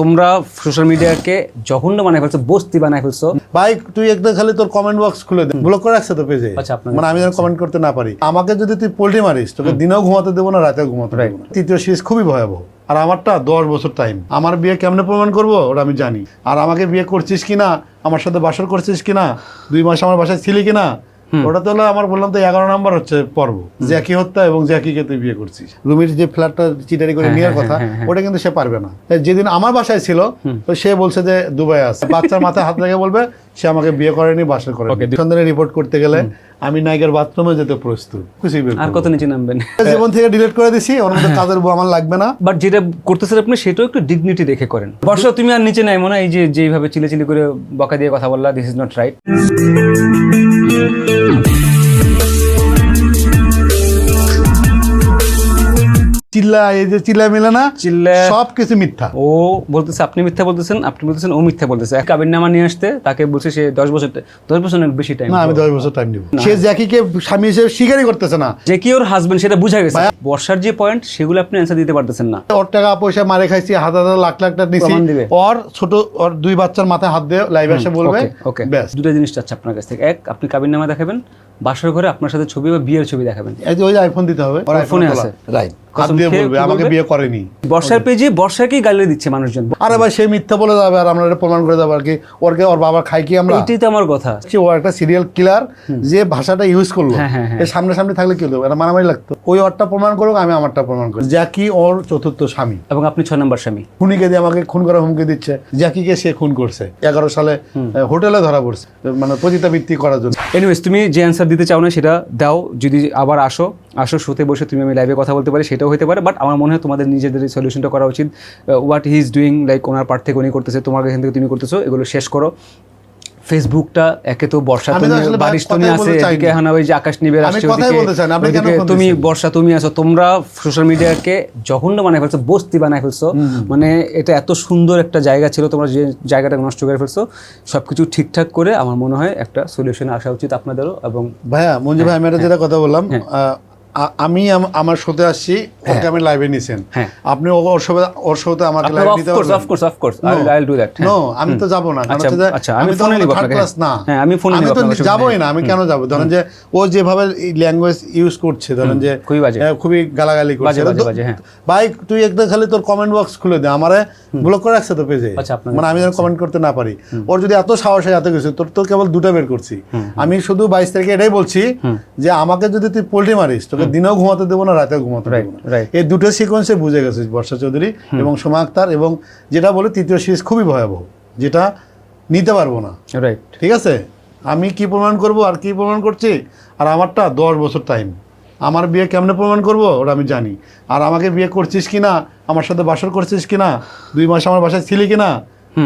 তোমরা সোশ্যাল মিডিয়াকে জঘন্য বানায় ফেলছো বস্তি বানায় ফেলছো। ভাই তুই একটা খালি তোর কমেন্ট বক্স খুলে দে। ব্লক করে রাখছে তো পেজে আচ্ছা, মানে আমি যেন কমেন্ট করতে না পারি। আমাকে যদি তুই পোল্ট্রি মারিস তোকে দিনেও ঘুমাতে দেবো না রাতেও ঘুমাতে দেবো না। তৃতীয় সিরিজ খুবই ভয়াবহ। আর আমারটা দশ বছর টাইম আমার বিয়ে কেমনে প্রমাণ করব? ওটা আমি জানি। আর আমাকে বিয়ে করছিস কিনা? আমার সাথে বাসর করছিস কিনা? দুই মাস আমার বাসায় ছিলি কিনা? ওটা তো আমার বললাম তো এগারো নাম্বার হচ্ছে পর্ব। জ্যাকি হত্যা এবং জ্যাকিকে তুই বিয়ে করছিস। রুমির যে ফ্ল্যাটটা চিটারি করে নেওয়ার কথা ওটা কিন্তু সে পারবে না। যেদিন আমার বাসায় ছিল তো সে বলছে যে দুবাই আছে বাচ্চার মাথায় হাত রেখে বলবে সে আমাকে বিয়ে করেনি বাসা করে সন্ধানে রিপোর্ট করতে গেলে আমি নাইকার বাথরুমে যেতে প্রস্তুত। খুশি বের আর। কত নিচে নামবেন? জীবন থেকে ডিলিট করে দিছি ওর মধ্যে কাজের বউ আমার লাগবে না। বাট যেটা করতেছেন আপনি সেটাও একটু ডিগনিটি দেখে করেন। বর্ষা তুমি আর নিচে নাই মনে হয় এই যে যেভাবে চিলে চিলি করে বকা দিয়ে কথা বললা দিস ইজ নট রাইট চিল্লা এই যে চিল্লা মিলে না চিল্লা। সব কিছু মিথ্যা। ও বলতেছে আপনি মিথ্যা বলতেছেন আপনি বলতেছেন ও মিথ্যা বলতেছে। কাবির নামা নিয়ে আসতে তাকে বলছে সে দশ বছর দশ বছর অনেক বেশি টাইম না আমি দশ বছর টাইম দিব সে জ্যাকিকে স্বামী হিসেবে স্বীকারই করতেছে না। যে কি ওর হাজবেন্ড সেটা বুঝা গেছে। বর্ষার যে পয়েন্ট সেগুলো আপনি অ্যান্সার দিতে পারতেছেন না। ওর টাকা পয়সা মারে খাইছি হাজার হাজার লাখ লাখ টাকা নিছি। দিবে। ওর ছোট ওর দুই বাচ্চার মাথায় হাত দিয়ে লাইভ এসে বলবে ওকে ব্যাস। দুটো জিনিস চাচ্ছে আপনার কাছ থেকে। এক আপনি কাবির নামা দেখাবেন বাসার ঘরে আপনার সাথে ছবি বা বিয়ের ছবি দেখাবেন। এই যে ওই আইফোন দিতে হবে। ওর আইফোনে ফোনে আছে আছে। রাইট হাত দিয়ে বলবে আমাকে বিয়ে করেনি। বর্ষার পেজে বর্ষাকেই গালি দিচ্ছে মানুষজন? আরে ভাই সে মিথ্যা বলে যাবে আর আমরা প্রমাণ করে দেবো আর কি। ওরকে ওর বাবা খাই কি আমরা? এটাই তো আমার কথা। ও একটা সিরিয়াল কিলার যে ভাষাটা ইউজ করল। সামনে সামনে থাকলে কি এটা মারামারি লাগতো। ওই ওরটা প্রমাণ করুক আমি আমারটা প্রমাণ করি। জ্যাকি ওর চতুর্থ স্বামী। এবং আপনি ছয় নম্বর স্বামী। খুনিকে দিয়ে আমাকে খুন করার হুমকি দিচ্ছে। জ্যাকিকে সে খুন করছে। এগারো সালে হোটেলে ধরা পড়ছে। মানে পতিতাবৃত্তি করার জন্য। এনিওয়েজ তুমি যে অ্যান্সার দিতে চাও না সেটা দাও। যদি আবার আসো আসো শুতে বসে তুমি আমি লাইভে কথা বলতে পারি সেটাও হতে পারে। বাট আমার মনে হয় তোমাদের নিজেদের সলিউশনটা করা উচিত। What he is doing like owner part থেকে উনি করতেছে তোমার এখান থেকে তুমি করতেছো এগুলো শেষ করো। ফেসবুকটা একে তো বর্ষা তুমি বারিশ তুমি আছে এদিকে হানা ওই যে আকাশ নিবে তুমি বর্ষা তুমি আছো তোমরা সোশ্যাল মিডিয়াকে জঘন্য বানায় ফেলছো বস্তি বানায় ফেলছো। মানে এটা এত সুন্দর একটা জায়গা ছিল তোমরা যে জায়গাটা নষ্ট করে ফেলছো সবকিছু ঠিকঠাক করে আমার মনে হয় একটা সলিউশন আসা উচিত আপনাদেরও এবং ভাইয়া মঞ্জু ভাই আমি এটা যেটা কথা বললাম হ্যাঁ। আমি আমার শোতে আসছি ওকে আমি লাইভে নিছেন। হ্যাঁ। আপনি ওর শোতে ওর শোতে আমাকে লাইভে নিতে পারবেন? Of course of course I will do that no আমি তো যাব না। কারণ আচ্ছা, হচ্ছে আচ্ছা, আমি ফোনে নিব আপনাকে, না। হ্যাঁ, আমি ফোনে আমি তো যাবোই। না আমি কেন যাব? ধরেন যে ও যেভাবে ল্যাঙ্গুয়েজ ইউজ করছে ধরেন যে খুবই বাজে। খুবই গালাগালি করছে। বাজে, বাজে, হ্যাঁ। ভাই তুই একটা খালি তোর কমেন্ট বক্স খুলে দে আমারে ব্লক করে রাখছে তো পেজে আচ্ছা, মানে আমি যেন কমেন্ট করতে না পারি। ওর যদি এত সাহস হয় এত কিছু তোর তো কেবল দুটো বের করছি। আমি শুধু বাইশ তারিখে এটাই বলছি যে আমাকে যদি তুই পোল্ট্রি মারিস তোকে দিনেও ঘুমাতে দেবো না রাতেও ঘুমাতে দেবো না। এই দুটো সিকোয়েন্সে বুঝে গেছে বর্ষা চৌধুরী এবং সোমা আক্তার এবং যেটা বলে তৃতীয় সিরিজ খুবই ভয়াবহ যেটা নিতে পারব না। রাইট ঠিক আছে? আমি কি প্রমাণ করব আর কি প্রমাণ করছি? আর আমারটা দশ বছর টাইম আমার বিয়ে কেমনে প্রমাণ করব ওটা আমি জানি। আর আমাকে বিয়ে করছিস কিনা আমার সাথে বাসর করছিস কিনা দুই মাস আমার বাসায় ছিলি কিনা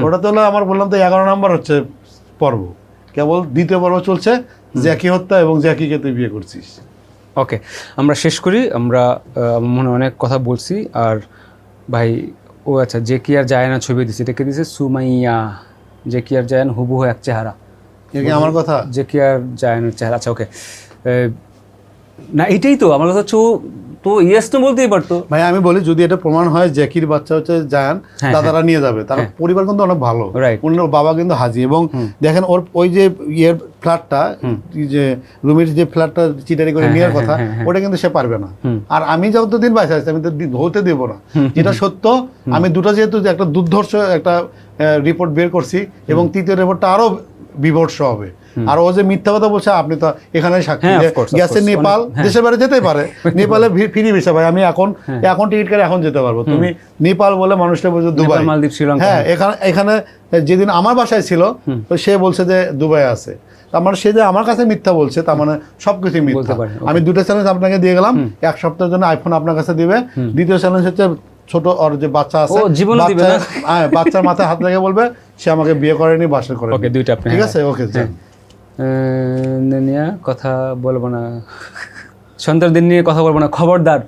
ওটা তো হলো আমার বললাম তো এগারো নম্বর হচ্ছে পর্ব। কেবল দ্বিতীয় পর্ব চলছে জ্যাকি হত্যা এবং জ্যাকিকে তুই বিয়ে করছিস। ওকে আমরা শেষ করি। আমরা মনে অনেক কথা বলছি। আর ভাই ও আচ্ছা যে কি আর যায় না ছবি দিছে। এটাকে দিছে? সুমাইয়া। যে কি আর যায় না হুবহু এক চেহারা। আমার কথা? যে কি আর যায় না চেহারা। আচ্ছা ওকে না এটাই তো। আমার কথা হচ্ছে তো ইয়েস তো বলতেই পারতো। ভাই আমি বলি যদি এটা প্রমাণ হয় জ্যাকির বাচ্চা হচ্ছে জায়ান হ্যাঁ, দাদারা নিয়ে যাবে। তার পরিবার কিন্তু অনেক ভালো. ওনার বাবা কিন্তু হাজি। এবং দেখেন ওর ওই যে ইয়ের ফ্ল্যাটটা যে রুমির যে ফ্ল্যাটটা চিটারি করে নেওয়ার কথা ওটা কিন্তু সে পারবে না। আর আমি যতদিন বাঁচা আছি আমি তো হতে দেবো না। যেটা সত্য আমি দুটো যেহেতু একটা দুর্ধর্ষ একটা রিপোর্ট বের করছি এবং তৃতীয় রিপোর্টটা আরও বিভর্ষ হবে। আর ও যে মিথ্যা কথা বলছে আপনি তো এখানে সাক্ষী হ্যাঁ, গেছে নেপাল হ্যাঁ। দেশের বাইরে যেতেই পারে। নেপালে ভি- ফিরি ভিসা ভাই আমি এখন এখন টিকিট কেটে এখন যেতে পারব। তুমি নেপাল বলে মানুষটা বলছে দুবাই। মালদ্বীপ, শ্রীলঙ্কা। হ্যাঁ এখানে এখানে যেদিন আমার বাসায় ছিল তো সে বলছে যে দুবাই আছে। তার মানে সে যে আমার কাছে মিথ্যা বলছে তার মানে সবকিছু মিথ্যা। আমি দুটো চ্যালেঞ্জ আপনাকে দিয়ে গেলাম। এক সপ্তাহের জন্য আইফোন আপনার কাছে দিবে। দ্বিতীয় চ্যালেঞ্জ হচ্ছে ছোট ওর যে বাচ্চা আছে হ্যাঁ বাচ্চার মাথায় হাত রেখে বলবে সে আমাকে বিয়ে করেনি বাসা করে ওকে দুইটা ঠিক আছে? ওকে নিয়ে কথা বলব না। সন্তানদের নিয়ে কথা বলব না খবরদার।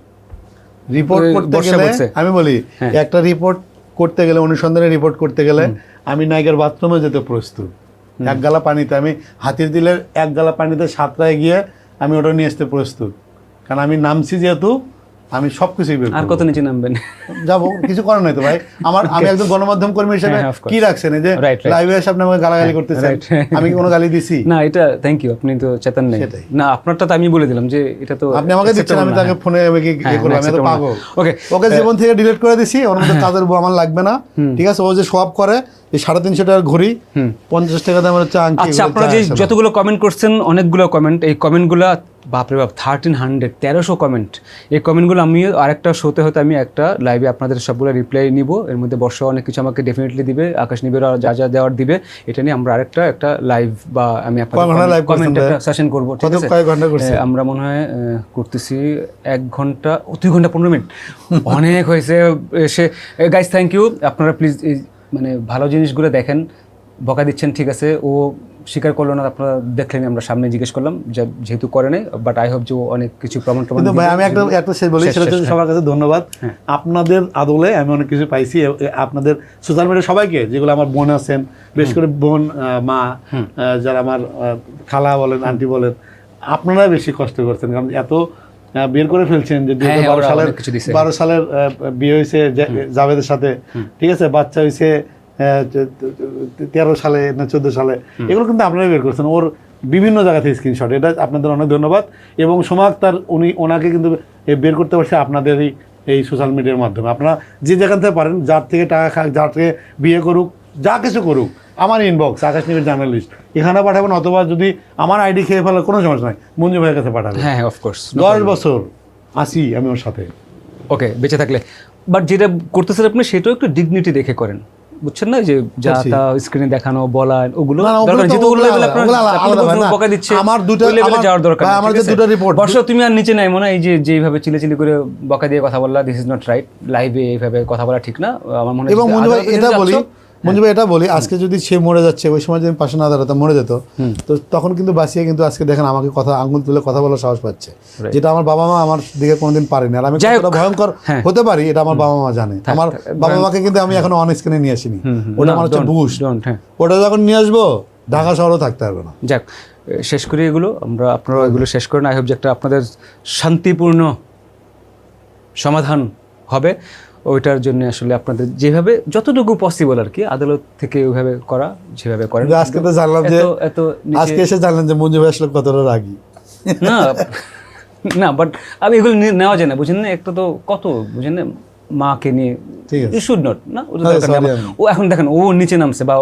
রিপোর্ট করতে গেলে আমি বলি হ্যাঁ। একটা রিপোর্ট করতে গেলে অনুসন্ধানে রিপোর্ট করতে গেলে আমি নায়কের বাথরুমে যেতে প্রস্তুত। এক গালা পানিতে আমি হাতির দিলে এক গালা পানিতে সাঁতরায় গিয়ে আমি ওটা নিয়ে আসতে প্রস্তুত। কারণ আমি নামছি যেহেতু আমি সবকিছুই বের আর কত নিচে নামবেন? যাব কিছু করার নাই তো ভাই। আমার আমি একজন গণমাধ্যম কর্মী হিসেবে হ্যাঁ. কি রাখছেন? এই যে. লাইভে এসে আপনি আমাকে গালাগালি করতেছেন। right. আমি কি কোনো গালি দিছি? না এটা থ্যাংক ইউ আপনি তো চেতন নেই। না আপনারটা তো আমি বলে দিলাম যে এটা তো আপনি আমাকে দিচ্ছেন আমি তাকে ফোনে হ্যাঁ, করব আমি তো। পাগল। Okay. ওকে জীবন থেকে ডিলিট করে দিছি ওর মধ্যে কাজের বউ আমার লাগবে না। ঠিক আছে ও যে সোয়াব করে এই সাড়ে তিনশো টাকার ঘড়ি পঞ্চাশ টাকা দামের হচ্ছে আচ্ছা আপনারা যে যতগুলো কমেন্ট করছেন অনেকগুলো কমেন্ট এই কমেন্টগুলো বাপরে বাপ থার্টিন হান্ড্রেড তেরোশো কমেন্ট এই কমেন্টগুলো আমি আরেকটা শোতে হয়তো আমি একটা লাইভে আপনাদের সবগুলো রিপ্লাই নিব। এর মধ্যে বর্ষা অনেক কিছু আমাকে ডেফিনেটলি দিবে আকাশ নিবের যা যা দেওয়ার দিবে। এটা নিয়ে আমরা আরেকটা একটা লাইভ বা আমি কমেন্ট একটা সেশন করব ঠিক আছে? আমরা মনে হয় করতেছি এক ঘণ্টা দুই ঘণ্টা পনেরো মিনিট। অনেক হয়েছে এসে গাইজ থ্যাংক ইউ আপনারা প্লিজ মানে ভালো জিনিসগুলো দেখেন বকা দিচ্ছেন ঠিক আছে ও স্বীকার করল না আপনারা দেখলেন আমরা সামনে জিজ্ঞেস করলাম যে যেহেতু করে নাই বাট আই হোপ যে অনেক কিছু প্রমাণ প্রমাণ ভাই আমি একটা একটা শেষ বলি সেটা হচ্ছে হ্যাঁ। সবার কাছে ধন্যবাদ। আপনাদের আদলে আমি অনেক কিছু পাইছি আপনাদের সোশ্যাল মিডিয়া সবাইকে যেগুলো আমার বোন আছেন বেশ করে বোন মা যারা আমার খালা বলেন আন্টি বলেন আপনারা বেশি কষ্ট করছেন কারণ এত বের করে ফেলছেন যে দুই হ্যাঁ, হাজার বারো সালের। বারো সালের বিয়ে হয়েছে জাভেদের সাথে। ঠিক আছে? বাচ্চা হয়েছে তেরো সালে না চোদ্দ সালে। এগুলো কিন্তু আপনারাই বের করছেন। ওর বিভিন্ন জায়গা থেকে স্ক্রিনশট এটা আপনাদের অনেক ধন্যবাদ। এবং সোমাক তার উনি ওনাকে কিন্তু বের করতে পারছে আপনাদেরই এই সোশ্যাল মিডিয়ার মাধ্যমে। আপনারা যে যেখান থেকে পারেন যার থেকে টাকা খাক যার থেকে বিয়ে করুক যা কিছু করুক আমার ইনবক্স আকাশ নিবের জার্নালিস্ট এখানে পাঠাবেন অথবা যদি আমার আইডি খেয়ে ফেলার কোনো সমস্যা নাই মঞ্জু ভাইয়ের কাছে পাঠাবেন। হ্যাঁ হ্যাঁ অফকোর্স দশ বছর আসি আমি ওর সাথে। ওকে বেঁচে থাকলে। বাট যেটা করতেছেন আপনি সেটাও একটু ডিগনিটি দেখে করেন। বুঝছেন না? যে যা তা স্ক্রিনে দেখানো বলা ওগুলো দিচ্ছে আমার দুটো- আমার- যাওয়ার দরকার আমার যে দুটো report- বর্ষ তুমি আর নিচে নাই মনে হয়? এই যে যেইভাবে চিলে চিলি করে বকা দিয়ে কথা বললা দিস ইজ নট রাইট লাইভে এইভাবে কথা বলা ঠিক না। আমার মনে হয় এবং যে মঞ্জু ভাই আদালতে এটা বলি মঞ্জু ভাই এটা বলি আজকে যদি সে মরে যাচ্ছে ওই সময় যদি পাশে না দাঁড়াতাম মরে যেত। তো তখন কিন্তু বাঁচিয়ে কিন্তু আজকে দেখেন আমাকে কথা আঙ্গুল তুলে কথা বলার সাহস পাচ্ছে। যেটা আমার বাবা মা আমার দিকে কোনোদিন পারেনি। আর আমি ভয়ঙ্কর হ্যাঁ। হতে পারি এটা আমার বাবা মা জানে। আমার বাবা মাকে কিন্তু আমি এখন অন স্ক্রিনে নিয়ে আসিনি। ওটা আমার হচ্ছে don't, হ্যাঁ। ওটা যখন নিয়ে আসব ঢাকা শহরেও থাকতে পারবে না। যাক শেষ করি এগুলো। আমরা আপনারা এগুলো শেষ করেন। আই হোপ যে একটা আপনাদের শান্তিপূর্ণ সমাধান হবে। ওইটার জন্য আসলে আপনাদের যেভাবে যতটুকু পসিবল আর কি আদালত থেকে ওইভাবে করা যেভাবে করেন। আজকে তো জানলাম যে এত আজকে এসে জানলেন যে মঞ্জু ভাই আসলে কতটা রাগি। না না বাট আমি এগুলো নেওয়া যায় না বুঝেন না? একটা তো কত বুঝেন না? মাকে নিয়ে। শুড নট না? হ্যাঁ। ও এখন দেখেন ও নিচে নামছে বা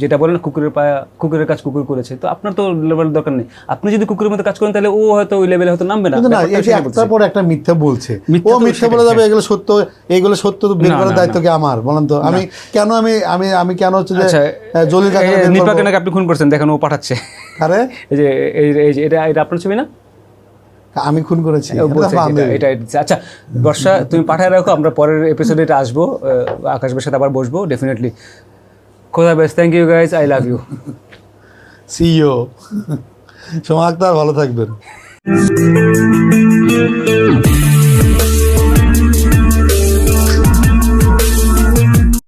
যেটা বলেন কুকুরের পায়া কুকুরের কাজ কুকুর করেছে। তো আপনার তো লেভেল দরকার নেই। আপনি যদি কুকুরের মতো কাজ করেন তাহলে ও হয়তো ওই লেভেলে হয়তো নামবে না। একটার পর একটা মিথ্যা বলছে। ও মিথ্যা বলে যাবে। এগুলো সত্য এগুলো সত্য তো বের করার দায়িত্ব কি আমার? বলেন তো। আমি কেন আমি আমি আমি কেন হচ্ছে যে আচ্ছা জলিল কাকা নিপাকে নাকি আপনি খুন করছেন দেখেন ও পাঠাচ্ছে। আরে এই যে এই যে এটা এটা আপনার ছবি না? আমি খুন করেছি। এটা আচ্ছা বর্ষা তুমি পাঠায় রাখো আমরা পরের এপিসোডে এটা আসব আকাশ সাথে আবার বসবো ডেফিনেটলি খোদা বেশ thank you guys I love you CEO Soma Akter ভালো থাকবেন।